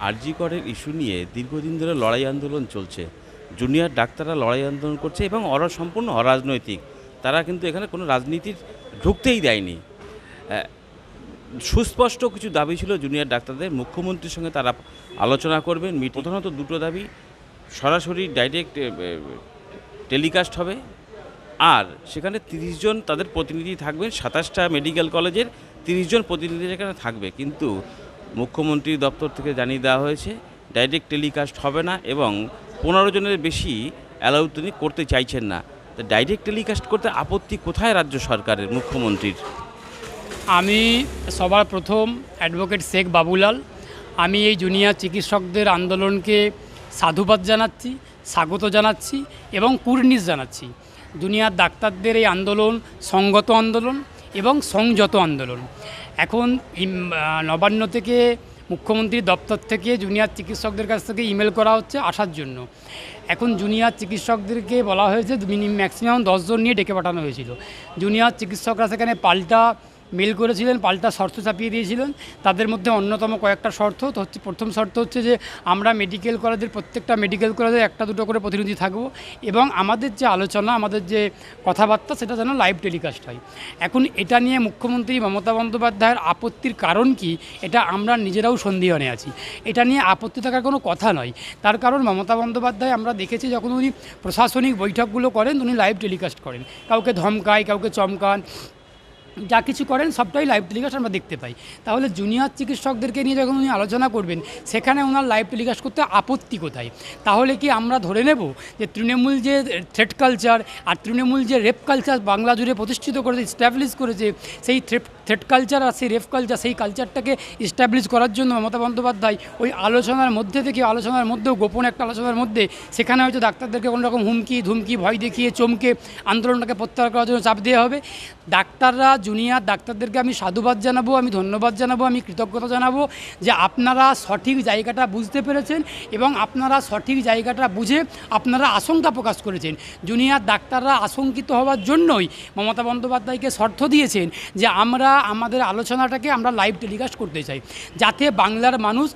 আরজি করের ইস্যু নিয়ে দীর্ঘদিন ধরে লড়াই আন্দোলন চলছে। জুনিয়র ডাক্তাররা লড়াই আন্দোলন করছে এবং ওরা সম্পূর্ণ অরাজনৈতিক। তারা কিন্তু এখানে কোনো রাজনীতির ঢুকতেই দেয়নি। সুস্পষ্ট কিছু দাবি ছিল জুনিয়র ডাক্তারদের। মুখ্যমন্ত্রীর সঙ্গে তারা আলোচনা করবেন। প্রধানত দুটো দাবি। সরাসরি ডাইরেক্ট টেলিকাস্ট হবে। আর সেখানে তিরিশ জন তাদের প্রতিনিধি থাকবেন। সাতাশটা মেডিকেল কলেজের তিরিশ জন প্রতিনিধি সেখানে থাকবে। কিন্তু মুখ্যমন্ত্রী দপ্তর থেকে জানিয়ে দেওয়া হয়েছে ডাইরেক্ট টেলিকাস্ট হবে না এবং পনেরো জনের বেশি অ্যালাউ তিনি করতে চাইছেন না। তা ডাইরেক্ট টেলিকাস্ট করতে আপত্তি কোথায় রাজ্য সরকারের মুখ্যমন্ত্রীর? আমি সবার প্রথম অ্যাডভোকেট শেখ বাবুলাল। আমি এই জুনিয়র চিকিৎসকদের আন্দোলনকে সাধুবাদ জানাচ্ছি, স্বাগত জানাচ্ছি এবং কুর্নিশ জানাচ্ছি। জুনিয়র ডাক্তারদের এই আন্দোলন, সঙ্গত আন্দোলন এবং সংযত আন্দোলন। এখন নবান্ন থেকে মুখ্যমন্ত্রীর দপ্তর থেকে জুনিয়র চিকিৎসকদের কাছ থেকে ইমেল করা হচ্ছে আসার জন্য। এখন জুনিয়র চিকিৎসকদেরকে বলা হয়েছে মিনিমাম ম্যাক্সিমাম দশজন নিয়ে ডেকে পাঠানো হয়েছিল। জুনিয়র চিকিৎসকরা সেখানে পাল্টা মেল করেছিলেন, পাল্টা শর্ত চাপিয়ে দিয়েছিলেন। তাদের মধ্যে অন্যতম কয়েকটা শর্ত, তো হচ্ছে প্রথম শর্ত হচ্ছে যে আমরা মেডিকেল কলেজের প্রত্যেকটা মেডিকেল কলেজে একটা দুটো করে প্রতিনিধি থাকব এবং আমাদের যে আলোচনা, আমাদের যে কথাবার্তা সেটা যেন লাইভ টেলিকাস্ট হয়। এখন এটা নিয়ে মুখ্যমন্ত্রী মমতা বন্দ্যোপাধ্যায়ের আপত্তির কারণ কি, এটা আমরা নিজেরাও সন্দিহানে আছি। এটা নিয়ে আপত্তি থাকার কোনো কথা নয়। তার কারণ মমতা বন্দ্যোপাধ্যায় আমরা দেখেছি যখন উনি প্রশাসনিক বৈঠকগুলো করেন, উনি লাইভ টেলিকাস্ট করেন। কাউকে ধমকায়, কাউকে চমকান যা কিছু করেন সবটাই লাইভ টেলিকাস্ট আমরা দেখতে পাই। তাহলে জুনিয়র চিকিৎসকদেরকে নিয়ে যখন উনি আলোচনা করবেন, সেখানে ওনার লাইভ টেলিকাস্ট করতে আপত্তি কোথায়? তাহলে কি আমরা ধরে নেব যে তৃণমূল যে থ্রেট কালচার আর তৃণমূল যে রেপ কালচার বাংলা জুড়ে প্রতিষ্ঠিত করেছে স্ট্যাবলিশ করেছে, সেই থ্রেড থ্রেড কালচার আর সেই রেফ কালচার, সেই কালচারটাকে ইস্টাবলিশ করার জন্য মমতা বন্দ্যোপাধ্যায় ওই আলোচনার মধ্যে থেকে, আলোচনার মধ্যেও, গোপন একটা আলোচনার মধ্যে সেখানে হয়তো ডাক্তারদেরকে কোনো রকম হুমকি, ধুমকি, ভয় দেখিয়ে, চমকে আন্দোলনটাকে প্রত্যাহার করার জন্য চাপ দেওয়া হবে। ডাক্তাররা জুনিয়র ডাক্তারদেরকে আমি সাধুবাদ জানাব, আমি ধন্যবাদ জানাব, আমি কৃতজ্ঞতা জানাব যে আপনারা সঠিক জায়গাটা বুঝতে পেরেছেন এবং আপনারা সঠিক জায়গাটা বুঝে আপনারা আশঙ্কা প্রকাশ করেছেন। জুনিয়র ডাক্তাররা আশঙ্কিত হওয়ার জন্যই মমতা বন্দ্যোপাধ্যায়কে শর্ত দিয়েছেন যে আমরা আমাদের আলোচনাটাকে আমরা লাইভ টেলিকাস্ট করতে চাই যাতে বাংলার মানুষ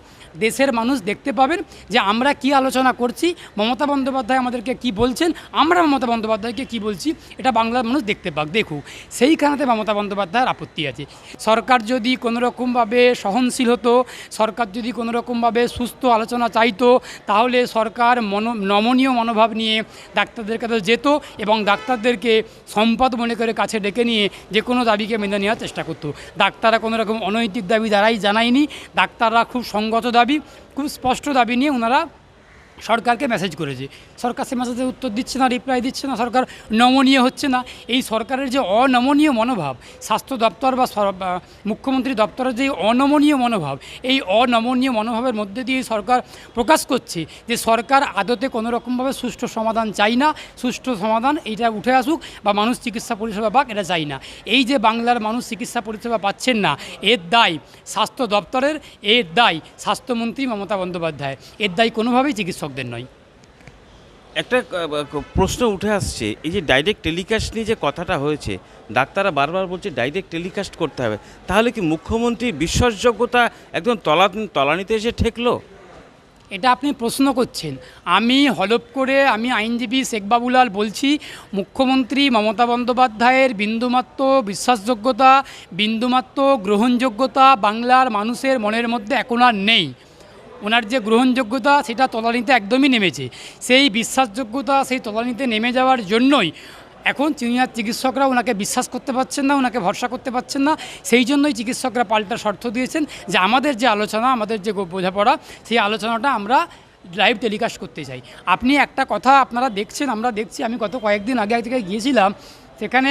দেশের মানুষ দেখতে পাবেন যে আমরা কি আলোচনা করছি, মমতা বন্দ্যোপাধ্যায় আমাদেরকে কি বলছেন, আমরা মমতা বন্দ্যোপাধ্যায়কে কি বলছি, এটা বাংলার মানুষ দেখতে পাক, দেখুক। সেইখানেতে মমতা বন্দ্যোপাধ্যায়ের আপত্তি আছে। সরকার যদি কোনো রকমভাবে সহনশীল হতো, সরকার যদি কোনো রকমভাবে সুস্থ আলোচনা চাইতো, তাহলে সরকার মন, নমনীয় মনোভাব নিয়ে ডাক্তারদের কাছে যেত এবং ডাক্তারদেরকে সম্পদ মনে করে কাছে ডেকে নিয়ে যে কোনো দাবিকে মেনে নেওয়ার চেষ্টা করতো। ডাক্তাররা কোনো রকম অনৈতিক দাবি দ্বারাই জানায়নি। ডাক্তাররা খুব সঙ্গত দাবি খুব স্পষ্ট দাবি নিয়ে ওনারা সরকারকে মেসেজ করেছে। সরকার সে মেসেজের উত্তর দিচ্ছে না রিপ্লাই দিচ্ছে না, সরকার নমনীয় হচ্ছে না। এই সরকারের যে অনমনীয় মনোভাব, স্বাস্থ্য দপ্তর বা মুখ্যমন্ত্রী দপ্তরের যে অনমনীয় মনোভাব, এই অনমনীয় মনোভাবের মধ্যে দিয়ে সরকার প্রকাশ করছে যে সরকার আদতে কোনো রকমভাবে সুষ্ঠু সমাধান চাই না। সুষ্ঠু সমাধান এইটা উঠে আসুক বা মানুষ চিকিৎসা পরিষেবা পাক, এটা চাই না। এই যে বাংলার মানুষ চিকিৎসা পরিষেবা পাচ্ছেন না, এর দায় স্বাস্থ্য দপ্তরের, এর দায় স্বাস্থ্যমন্ত্রী মমতা বন্দ্যোপাধ্যায় এর দায় কোনোভাবেই চিকিৎসকদের নয়। একটা প্রশ্ন উঠে আসছে এই যে ডাইরেক্ট টেলিকাস্ট নিয়ে যে কথাটা হয়েছে ডাক্তাররা বারবার বলছে ডাইরেক্ট টেলিকাস্ট করতে হবে তাহলে কি মুখ্যমন্ত্রী বিশ্বাসযোগ্যতা একদম তলা তলানিতে এসে ঠেকলো? এটা আপনি প্রশ্ন করছেন। আমি হলপ করে আমি আইনজীবী শেখ বাবুলাল বলছি মুখ্যমন্ত্রী মমতা বন্দ্যোপাধ্যায়ের বিন্দুমাত্র বিশ্বাসযোগ্যতা বিন্দুমাত্র গ্রহণযোগ্যতা বাংলার মানুষের মনের মধ্যে এখন আর নেই। ওনার যে গ্রহণযোগ্যতা, সেটা তলানিতে একদমই নেমেছে। সেই বিশ্বাসযোগ্যতা, সেই তলানিতে নেমে যাওয়ার জন্যই এখন সিনিয়র চিকিৎসকরা ওনাকে বিশ্বাস করতে পারছেন না ওনাকে ভরসা করতে পারছেন না। সেই জন্যই চিকিৎসকরা পাল্টা শর্ত দিয়েছেন যে আমাদের যে আলোচনা, আমাদের যে বোঝাপড়া, সেই আলোচনাটা আমরা লাইভ টেলিকাস্ট করতে চাই। আপনি একটা কথা আপনারা দেখছেন, আমরা দেখছি, আমি গত কয়েকদিন আগে এক জায়গায় গিয়েছিলাম, সেখানে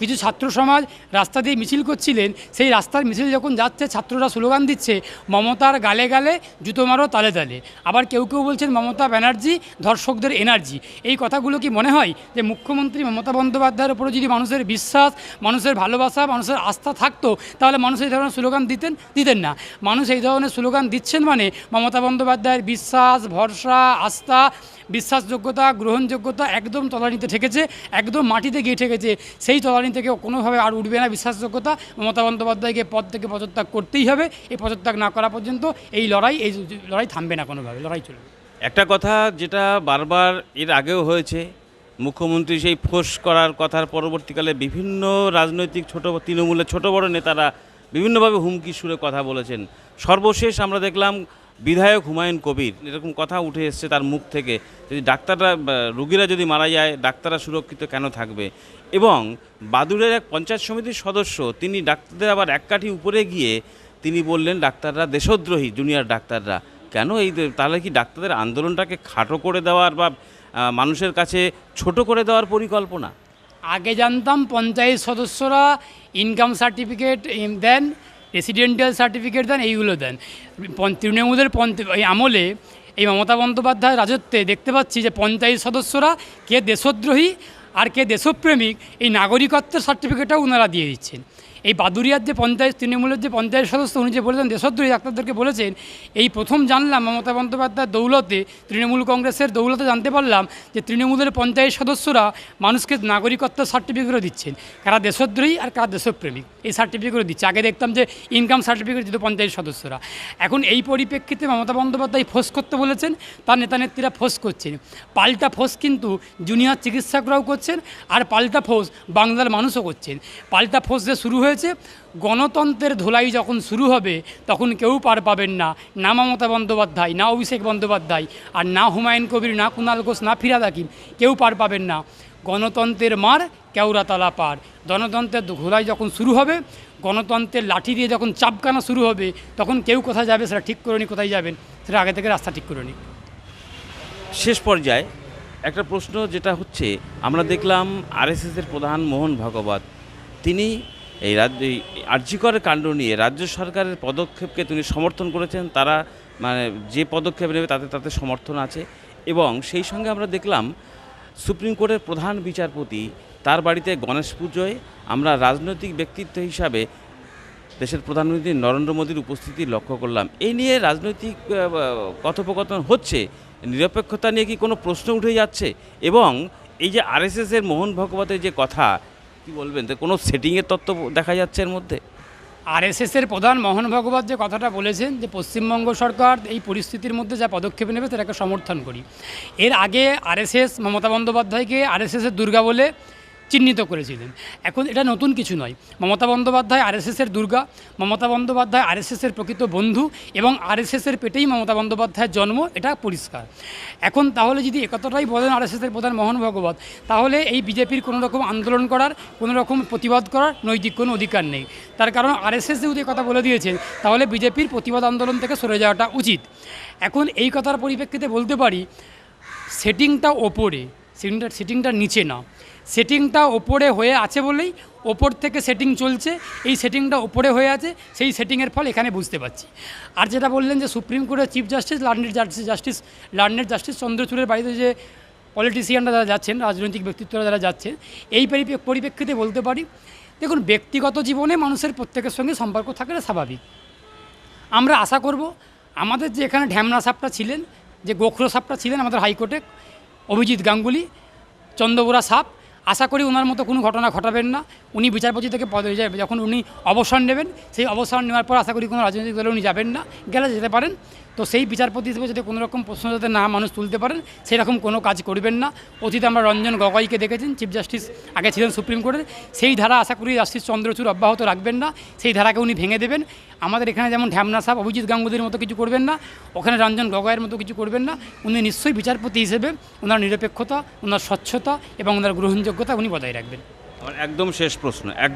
কিছু ছাত্র সমাজ রাস্তা দিয়ে মিছিল করছিলেন, সেই রাস্তার মিছিল যখন যাচ্ছে, ছাত্ররা স্লোগান দিচ্ছে, মমতার গালে গালে জুতো মারো, তালে তালে। আবার কেউ কেউ বলছেন, মমতা ব্যানার্জি, ধর্ষকদের এনার্জি। এই কথাগুলো কি মনে হয় যে মুখ্যমন্ত্রী মমতা বন্দ্যোপাধ্যায়ের উপরে যদি মানুষের বিশ্বাস, মানুষের ভালোবাসা, মানুষের আস্থা থাকতো, তাহলে মানুষ এই ধরনের স্লোগান দিতেন? দিতেন না। মানুষ এই ধরনের স্লোগান দিচ্ছেন মানে মমতা বন্দ্যোপাধ্যায়ের বিশ্বাস, ভরসা, আস্থা, বিশ্বাসযোগ্যতা, গ্রহণযোগ্যতা একদম তলানিতে ঠেকেছে, একদম মাটিতে গিয়ে ঠেকেছে। সেই তলানি থেকে কোনোভাবে আর উঠবে না বিশ্বাসযোগ্যতা। মমতা বন্দ্যোপাধ্যায়কে পদ থেকে পদত্যাগ করতেই হবে। এই পদত্যাগ না করা পর্যন্ত এই লড়াই এই লড়াই থামবে না কোনোভাবে, লড়াই চলবে। একটা কথা যেটা বারবার এর আগেও হয়েছে, মুখ্যমন্ত্রী সেই ফোঁস করার কথার পরবর্তীকালে বিভিন্ন রাজনৈতিক ছোট, তৃণমূলের ছোট বড় নেতারা বিভিন্নভাবে হুমকি সুরে কথা বলেছেন। সর্বশেষ আমরা দেখলাম বিধায়ক হুমায়ুন কবির, এরকম কথা উঠে এসছে তার মুখ থেকে। যদি ডাক্তাররা রুগীরা যদি মারা যায়, ডাক্তাররা সুরক্ষিত কেন থাকবে? এবং বাদুড়ের এক পঞ্চায়েত সমিতির সদস্য, তিনি ডাক্তারদের আবার এক কাঠি উপরে গিয়ে তিনি বললেন, ডাক্তাররা দেশদ্রোহী, জুনিয়র ডাক্তাররা। কেন এই তাহলে কি ডাক্তারদের আন্দোলনটাকে খাটো করে দেওয়ার বা মানুষের কাছে ছোট করে দেওয়ার পরিকল্পনা? আগে জানতাম পঞ্চায়েত সদস্যরা ইনকাম সার্টিফিকেট দেন রেসিডেন্টাল সার্টিফিকেট দেন, এইগুলো দেন। তৃণমূলের এই আমলে এই মমতা বন্দ্যোপাধ্যায় রাজত্বে দেখতে পাচ্ছি যে পঞ্চায়েত সদস্যরা কে দেশদ্রোহী আর কে দেশপ্রেমিক, এই নাগরিকত্বের সার্টিফিকেটটাও ওনারা দিয়ে দিচ্ছেন। এই বাদুরিয়ার যে পঞ্চায়েত, তৃণমূলের যে পঞ্চায়েত সদস্য উনি যে বলেছেন, দেশদ্রোহী ডাক্তারদেরকে বলেছেন, এই প্রথম জানলাম মমতা বন্দ্যোপাধ্যায়ের দৌলতে, তৃণমূল কংগ্রেসের দৌলতে জানতে পারলাম যে তৃণমূলের পঞ্চায়েত সদস্যরা মানুষকে নাগরিকত্ব সার্টিফিকেটও দিচ্ছেন। কারা দেশদ্রোহী আর কারা দেশপ্রেমিক, এই সার্টিফিকেটও দিচ্ছে। আগে দেখতাম যে ইনকাম সার্টিফিকেট দিত পঞ্চায়েত সদস্যরা। এখন এই পরিপ্রেক্ষিতে মমতা বন্দ্যোপাধ্যায় ফোঁস করতে বলেছেন, তার নেতা নেত্রীরা ফোঁস করছেন। পাল্টা ফোঁস কিন্তু জুনিয়র চিকিৎসকরাও করছেন আর পাল্টা ফোঁস বাংলার মানুষও করছেন। পাল্টা ফোঁস যে শুরু হয়েছে, গণতন্ত্রের ধোলাই যখন শুরু হবে, তখন কেউ পার পাবেন না। না মমতা বন্দ্যোপাধ্যায়, না অভিষেক বন্দ্যোপাধ্যায়, আর না হুমায়ুন কবির, না কুণাল ঘোষ, না ফিরাদ হাকিম, কেউ পার পাবেন না। গণতন্ত্রের মার কেওড়াতলা পার। গণতন্ত্রের ধোলাই যখন শুরু হবে, গণতন্ত্রের লাঠি দিয়ে যখন চাপকানা শুরু হবে, তখন কেউ কোথায় যাবে সেটা ঠিক করে নি, কোথায় যাবেন, সেটা আগে থেকে রাস্তা ঠিক করে নি। শেষ পর্যায়ে একটা প্রশ্ন যেটা হচ্ছে, আমরা দেখলাম আরএসএসের প্রধান মোহন ভাগবত, তিনি এই রাজ্য, এই আর্যিকর কাণ্ড নিয়ে রাজ্য সরকারের পদক্ষেপকে তিনি সমর্থন করেছেন, তারা মানে যে পদক্ষেপ নেবে তাতে তাতে সমর্থন আছে এবং সেই সঙ্গে আমরা দেখলাম সুপ্রিম কোর্টের প্রধান বিচারপতি, তার বাড়িতে গণেশ পুজোয় আমরা রাজনৈতিক ব্যক্তিত্ব হিসাবে দেশের প্রধানমন্ত্রী নরেন্দ্র মোদীর উপস্থিতি লক্ষ্য করলাম। এই নিয়ে রাজনৈতিক কথোপকথন হচ্ছে। নিরপেক্ষতা নিয়ে কি কোনো প্রশ্ন উঠে যাচ্ছে? এবং এই যে আরএসএসের মোহন ভগবতের যে কথা, কি বলবেন? তো কোনো সেটিংয়ের তত্ত্ব দেখা যাচ্ছে এর মধ্যে? আরএসএসের প্রধান মোহন ভগবত যে কথাটা বলেছেন যে পশ্চিমবঙ্গ সরকার এই পরিস্থিতির মধ্যে যা পদক্ষেপ নেবে, সেটাকে সমর্থন করি। এর আগে আরএসএস মমতা বন্দ্যোপাধ্যায়কে আরএসএসের দুর্গা বলে চিহ্নিত করেছিলেন। এখন এটা নতুন কিছু নয়। মমতা বন্দ্যোপাধ্যায় আরএসএসের দুর্গা, মমতা বন্দ্যোপাধ্যায় আরএসএসের প্রকৃত বন্ধু এবং আরএসএসের পেটেই মমতা বন্দ্যোপাধ্যায়ের জন্ম, এটা পরিষ্কার। এখন তাহলে যদি একথাটাই বলেন আরএসএসের প্রধান মোহন ভগবত, তাহলে এই বিজেপির কোনো রকম আন্দোলন করার কোনো রকম প্রতিবাদ করার নৈতিক কোনো অধিকার নেই। তার কারণ আরএসএস এই কথা বলে দিয়েছেন তাহলে বিজেপির প্রতিবাদ আন্দোলন থেকে সরে যাওয়াটা উচিত। এখন এই কথার পরিপ্রেক্ষিতে বলতে পারি, সেটিংটা ওপরে, সেটিংটা সেটিংটা নিচে না। সেটিংটা ওপরে হয়ে আছে বলেই ওপর থেকে সেটিং চলছে। এই সেটিংটা ওপরে হয়ে আছে, সেই সেটিংয়ের ফল এখানে বুঝতে পারছি। আর যেটা বললেন যে সুপ্রিম কোর্টের চিফ জাস্টিস লার্নের জাস্টিস জাস্টিস লার্নের জাস্টিস চন্দ্রচূড়ের বাড়িতে যে পলিটিশিয়ানরা যারা যাচ্ছেন, রাজনৈতিক ব্যক্তিত্বরা যারা যাচ্ছেন, এই পরিপে- পরিপ্রেক্ষিতে বলতে পারি, দেখুন, ব্যক্তিগত জীবনে মানুষের প্রত্যেকের সঙ্গে সম্পর্ক থাকাটা স্বাভাবিক। আমরা আশা করব, আমাদের যে এখানে ঢ্যামনা সাপটা ছিলেন, যে গোখরো সাপটা ছিলেন আমাদের হাইকোর্টে, অভিজিৎ গাঙ্গুলি, চন্দ্রবোরা সাপ আশা করি ওনার মতো কোনো ঘটনা ঘটাবেন না। উনি বিচারপতি থেকে পদে যাবে। যখন উনি অবসর নেবেন, সেই অবসর নেওয়ার পর আশা করি কোনো রাজনৈতিক দলে উনি যাবেন না। গেলে যেতে পারেন। তো সেই বিচারপতি হিসেবে যদি কোনো রকম প্রশ্ন যাতে না মানুষ তুলতে পারেন সেরকম কোনো কাজ করবেন না। অতীতে আমরা রঞ্জন গগৈকে দেখেছেন চিফ জাস্টিস আগে ছিলেন সুপ্রিম কোর্টের সেই ধারা আশা করি জাস্টিস চন্দ্রচূড় অব্যাহত রাখবেন না। সেই ধারাকে উনি ভেঙে দেবেন। আমাদের এখানে যেমন ঢ্যামনা সাহেব, অভিজিৎ গাঙ্গুলির মতো কিছু করবেন না। ওখানে রঞ্জন গগৈয়ের মতো কিছু করবেন না। উনি নিশ্চয়ই বিচারপতি হিসেবে ওনার নিরপেক্ষতা, ওনার স্বচ্ছতা এবং ওনার গ্রহণযোগ্যতা উনি বজায় রাখবেন। আমার একদম শেষ প্রশ্ন। এক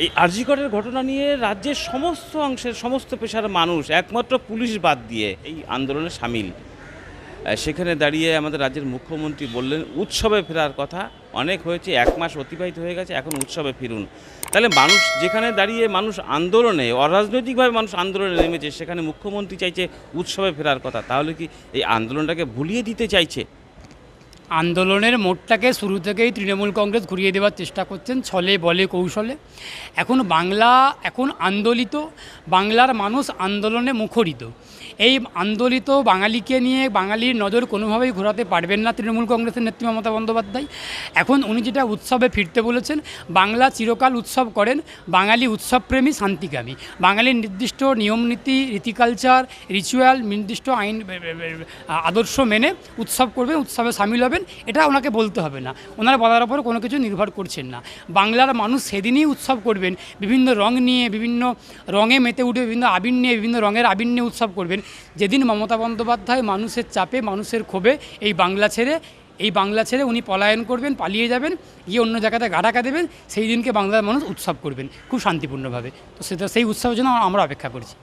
এই আরজিকরের ঘটনা নিয়ে রাজ্যের সমস্ত অংশের সমস্ত পেশার মানুষ, একমাত্র পুলিশ বাদ দিয়ে এই আন্দোলনে সামিল। সেখানে দাঁড়িয়ে আমাদের রাজ্যের মুখ্যমন্ত্রী বললেন, উৎসবে ফেরার কথা। অনেক হয়েছে, এক মাস অতিবাহিত হয়ে গেছে, এখন উৎসবে ফিরুন। তাহলে মানুষ, যেখানে দাঁড়িয়ে মানুষ আন্দোলনে, অরাজনৈতিকভাবে মানুষ আন্দোলনে নেমেছে, সেখানে মুখ্যমন্ত্রী চাইছে উৎসবে ফেরার কথা, তাহলে কি এই আন্দোলনটাকে ভুলিয়ে দিতে চাইছে? আন্দোলনের মোড়টাকে শুরু থেকেই তৃণমূল কংগ্রেস ঘুরিয়ে দেওয়ার চেষ্টা করছেন, ছলে বলে কৌশলে। এখন বাংলা, এখন আন্দোলিত, বাংলার মানুষ আন্দোলনে মুখরিত। এই আন্দোলিত বাঙালিকে নিয়ে বাঙালির নজর কোনোভাবেই ঘোরাতে পারবেন না তৃণমূল কংগ্রেসের নেত্রী মমতা বন্দ্যোপাধ্যায়। এখন উনি যেটা উৎসবে ফিরতে বলেছেন, বাংলা চিরকাল উৎসব করেন বাঙালি উৎসবপ্রেমী শান্তিকামী। বাঙালির নির্দিষ্ট নিয়মনীতি রীতিকালচার রিচুয়াল নির্দিষ্ট আইন আদর্শ মেনে উৎসব করবেন, উৎসবে সামিল হবেন, এটা ওনাকে বলতে হবে না। ওনার বলার ওপর কোনো কিছু নির্ভর করছেন না। বাংলার মানুষ সেদিনই উৎসব করবেন, বিভিন্ন রং নিয়ে, বিভিন্ন রঙে মেতে উঠে, বিভিন্ন আবির নিয়ে, বিভিন্ন রঙের আবির নিয়ে উৎসব করবেন যেদিন মমতা বন্দ্যোপাধ্যায় মানুষের চাপে, মানুষের ক্ষোভে এই বাংলা ছেড়ে, এই বাংলা ছেড়ে উনি পলায়ন করবেন, পালিয়ে যাবেন, গিয়ে অন্য জায়গাতে গাড়াকা দেবেন, সেই দিনকে বাংলার মানুষ উৎসব করবেন, খুব শান্তিপূর্ণভাবে। তো সেটা, সেই উৎসবের জন্য আমরা অপেক্ষা করছি।